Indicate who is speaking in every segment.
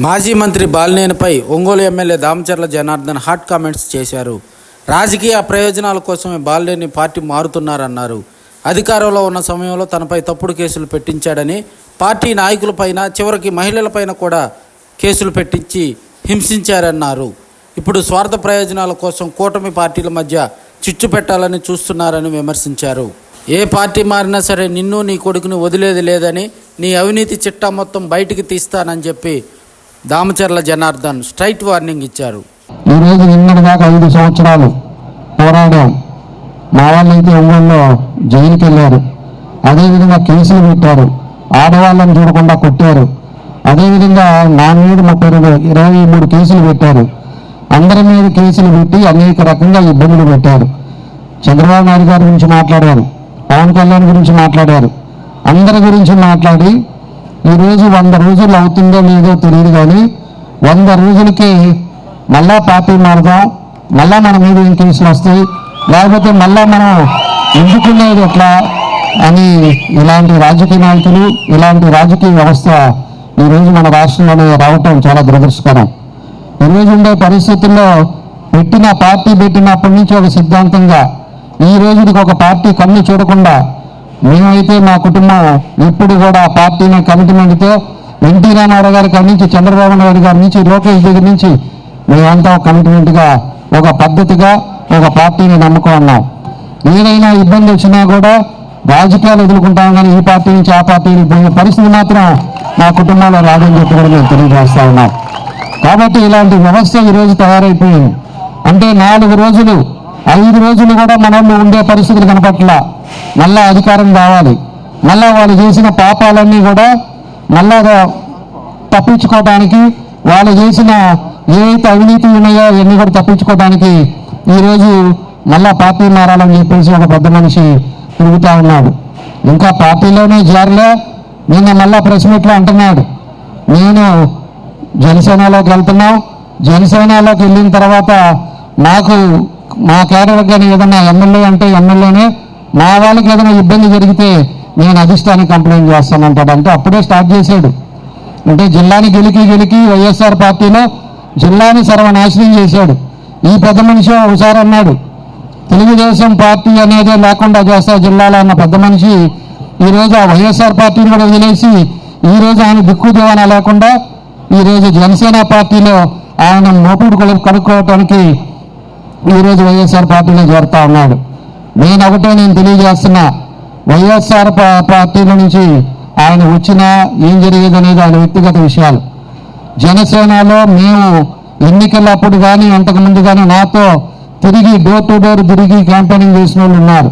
Speaker 1: మాజీ మంత్రి బాలినేనిపై Ongole MLA Damacharla Janardhan hot comments చేశారు. రాజకీయ ప్రయోజనాల కోసమే బాలినేని పార్టీ మారుతున్నారన్నారు. అధికారంలో ఉన్న సమయంలో తనపై తప్పుడు కేసులు పెట్టించాడని పార్టీ నాయకులపైన చివరికి మహిళలపైన కూడా కేసులు పెట్టించి హింసించారన్నారు. ఇప్పుడు స్వార్థ ప్రయోజనాల కోసం కూటమి పార్టీల మధ్య చిచ్చు పెట్టాలని చూస్తున్నారని విమర్శించారు. ఏ పార్టీ మారినా సరే నిన్ను నీ కొడుకుని వదిలేది లేదని నీ అవినీతి చిట్టా మొత్తం బయటికి తీస్తానని చెప్పి దామచర్ల జనార్దన్ స్ట్రైట్ వార్నింగ్ ఇచ్చారు.
Speaker 2: ఈ రోజు నిన్నటి దాకా ఐదు సంవత్సరాలు పోరాడాం. మా వాళ్ళైతే ఒంగోలులో జైలుకి వెళ్ళారు. అదేవిధంగా కేసులు పెట్టారు. ఆడవాళ్ళని చూడకుండా కొట్టారు. అదేవిధంగా నా మీద ముప్పై ఇరవై మూడు కేసులు పెట్టారు. అందరి మీద కేసులు పెట్టి అనేక రకంగా ఇబ్బందులు పెట్టారు. చంద్రబాబు నాయుడు గారి గురించి మాట్లాడారు. పవన్ కళ్యాణ్ గురించి మాట్లాడారు. అందరి గురించి మాట్లాడి ఈరోజు వంద రోజులు అవుతుందో లేదో తెలియదు కానీ వంద రోజులకి మళ్ళా పార్టీ మారదాం మళ్ళా మన మీద ఏం కేసులు వస్తాయి. లేకపోతే మళ్ళా మనం ఎందుకునేది ఎట్లా అని ఇలాంటి రాజకీయ నాయకులు ఇలాంటి రాజకీయ వ్యవస్థ ఈరోజు మన రాష్ట్రంలోనే రావటం చాలా దురదృష్టకరం. ఈరోజు ఉండే పరిస్థితుల్లో పెట్టిన పార్టీ పెట్టినప్పటి నుంచి ఒక సిద్ధాంతంగా ఈ రోజుకి ఒక పార్టీ కన్ను చూడకుండా మేమైతే మా కుటుంబం ఎప్పుడు కూడా పార్టీని కమిట్మెంట్తో ఎన్టీ రామారావు గారి నుంచి చంద్రబాబు నాయుడు గారి నుంచి లోకేష్ దగ్గర నుంచి మేమంతా కమిట్మెంట్గా ఒక పద్ధతిగా ఒక పార్టీని నమ్ముకున్నాం ఏదైనా ఇబ్బంది వచ్చినా కూడా రాజకీయాలు ఎదుర్కొంటాం కానీ ఈ పార్టీ నుంచి ఆ పార్టీకి పోయే పరిస్థితి మాత్రం మా కుటుంబంలో రాదని చెప్పి కూడా మేము తెలియజేస్తా ఉన్నాం. కాబట్టి ఇలాంటి వ్యవస్థ ఈరోజు తయారైపోయింది. అంటే నాలుగు రోజులు ఐదు రోజులు కూడా మనల్లో ఉండే పరిస్థితులు కనపట్ల మళ్ళా అధికారం కావాలి మళ్ళా వాళ్ళు చేసిన పాపాలన్నీ కూడా మళ్ళా తప్పించుకోవడానికి వాళ్ళు చేసిన ఏవైతే అవినీతి ఉన్నాయో అవన్నీ కూడా తప్పించుకోవడానికి ఈరోజు మళ్ళా పార్టీ మారాలని చెప్పేసి ఒక పెద్ద మనిషి తిరుగుతా ఉన్నాడు. ఇంకా పార్టీలోనే జారిలో నిన్న మళ్ళా ప్రెస్ మీట్లో అంటున్నాడు. నేను జనసేనలోకి వెళ్తున్నాం. జనసేనలోకి వెళ్ళిన తర్వాత నాకు మా కేడర్ కానీ ఏదైనా ఎమ్మెల్యే అంటే ఎమ్మెల్యేనే మా వాళ్ళకి ఏదైనా ఇబ్బంది జరిగితే నేను అధిష్టానికి కంప్లైంట్ చేస్తానంటాడు అంటే అప్పుడే స్టార్ట్ చేశాడు. అంటే జిల్లాని గెలికి గెలికి వైఎస్ఆర్ పార్టీలో జిల్లాని సర్వనాశనం చేశాడు. ఈ పెద్ద మనిషి ఒకసారి అన్నాడు. తెలుగుదేశం పార్టీ అనేదే లేకుండా చేస్తా జిల్లాలో అన్న పెద్ద మనిషి ఈరోజు ఆ వైఎస్ఆర్ పార్టీని కూడా వదిలేసి ఈరోజు ఆయన దిక్కు దివానా లేకుండా ఈరోజు జనసేన పార్టీలో ఆయన మోపుడు కడుక్కోవటానికి కనుక్కోవటానికి ఈరోజు వైఎస్ఆర్ పార్టీలో చేరుతా ఉన్నాడు. నేను ఒకటే నేను తెలియజేస్తున్నా వైఎస్ఆర్ పార్టీల నుంచి ఆయన వచ్చినా ఏం జరిగేది అనేది ఆయన వ్యక్తిగత విషయాలు. జనసేనలో మేము ఎన్నికలప్పుడు కానీ అంతకుముందు కానీ నాతో తిరిగి డోర్ టు డోర్ తిరిగి క్యాంపెయినింగ్ చేసిన వాళ్ళు ఉన్నారు.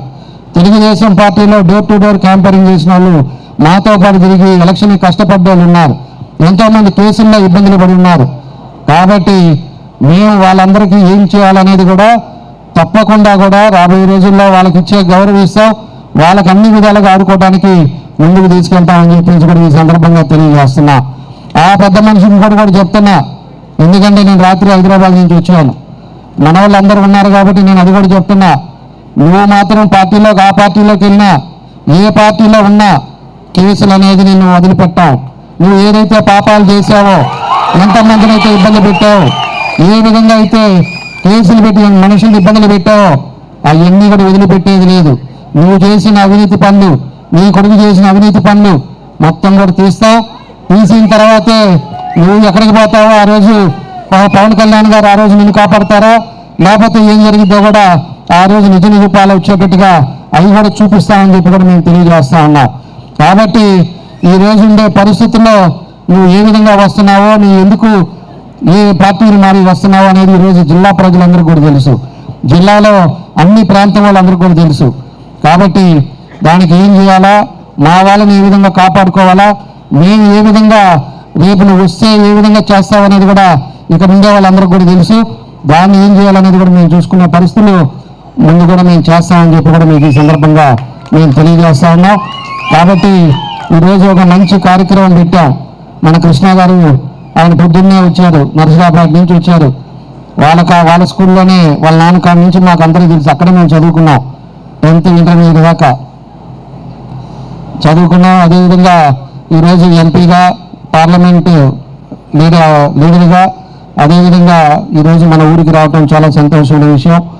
Speaker 2: తెలుగుదేశం పార్టీలో డోర్ టు డోర్ క్యాంపెయినింగ్ చేసిన వాళ్ళు నాతో పాటు తిరిగి ఎలక్షన్ కష్టపడ్డ వాళ్ళు ఉన్నారు. ఎంతోమంది కేసుల్లో ఇబ్బందులు పడి ఉన్నారు. కాబట్టి మేము వాళ్ళందరికీ ఏం చేయాలనేది కూడా తప్పకుండా కూడా రాబోయే రోజుల్లో వాళ్ళకి ఇచ్చే గౌరవిస్తాం. వాళ్ళకి అన్ని విధాలుగా ఆడుకోవడానికి ముందుకు తీసుకెళ్తామని చెప్పేసి కూడా ఈ సందర్భంగా తెలియజేస్తున్నా. ఆ పెద్ద మనిషిని కూడా కూడా చెప్తున్నా. ఎందుకంటే నేను రాత్రి హైదరాబాద్ నుంచి వచ్చాను. మన వాళ్ళందరూ ఉన్నారు కాబట్టి నేను అది కూడా చెప్తున్నా. నువ్వు మాత్రం పార్టీలోకి ఆ పార్టీలోకి వెళ్ళినా ఏ పార్టీలో ఉన్నా కేసులు అనేది నిన్ను వదిలిపెట్టావు. నువ్వు ఏదైతే పాపాలు చేశావో ఎంతమందినైతే ఇబ్బంది పెట్టావు ఏ విధంగా అయితే కేసులు పెట్టి మనుషులు ఇబ్బందులు పెట్టావో అవన్నీ కూడా వదిలిపెట్టేది లేదు. నువ్వు చేసిన అవినీతి పనులు నీ కొడుకు చేసిన అవినీతి పనులు మొత్తం కూడా తీస్తావు. తీసిన తర్వాతే నువ్వు ఎక్కడికి పోతావో ఆ రోజు పవన్ కళ్యాణ్ గారు ఆ రోజు నిన్ను కాపాడతారో లేకపోతే ఏం జరిగిందో కూడా ఆ రోజు నిజ నిరూపాలు వచ్చేటట్టుగా అవి కూడా చూపిస్తామని చెప్పి కూడా మేము తెలియజేస్తా ఉన్నాం. కాబట్టి ఈ రోజు ఉండే పరిస్థితుల్లో నువ్వు ఏ విధంగా వస్తున్నావో నువ్వు ఎందుకు ఏ పార్టీని మారి వస్తున్నావు అనేది ఈరోజు జిల్లా ప్రజలందరికీ కూడా తెలుసు. జిల్లాలో అన్ని ప్రాంతం వాళ్ళందరికీ కూడా తెలుసు. కాబట్టి దానికి ఏం చేయాలా? మా వాళ్ళని ఏ విధంగా కాపాడుకోవాలా? మేము ఏ విధంగా రేపు నువ్వు వస్తే ఏ విధంగా చేస్తావనేది కూడా ఇక్కడ ఉండే వాళ్ళందరికీ కూడా తెలుసు. దాన్ని ఏం చేయాలనేది కూడా మేము చూసుకునే పరిస్థితులు ముందు కూడా మేము చేస్తామని చెప్పి కూడా మీకు ఈ సందర్భంగా మేము తెలియజేస్తా ఉన్నాం. కాబట్టి ఈరోజు ఒక మంచి కార్యక్రమం పెట్టాం మన కృష్ణ గారు ఆయన పొద్దున్నే వచ్చారు నరసరాబాద్ నుంచి వచ్చారు. వాళ్ళకా వాళ్ళ స్కూల్లోనే వాళ్ళ నాన్న కాడ నుంచి మాకు అందరికీ తెలుసు అక్కడే మేము చదువుకున్నాం. టెన్త్ ఇంటర్మీడియట్ దాకా. చదువుకున్నాం అదేవిధంగా ఈరోజు ఎంపీగా పార్లమెంటు లీడర్ లీడర్గా అదేవిధంగా ఈరోజు మన ఊరికి రావటం చాలా సంతోషమైన విషయం.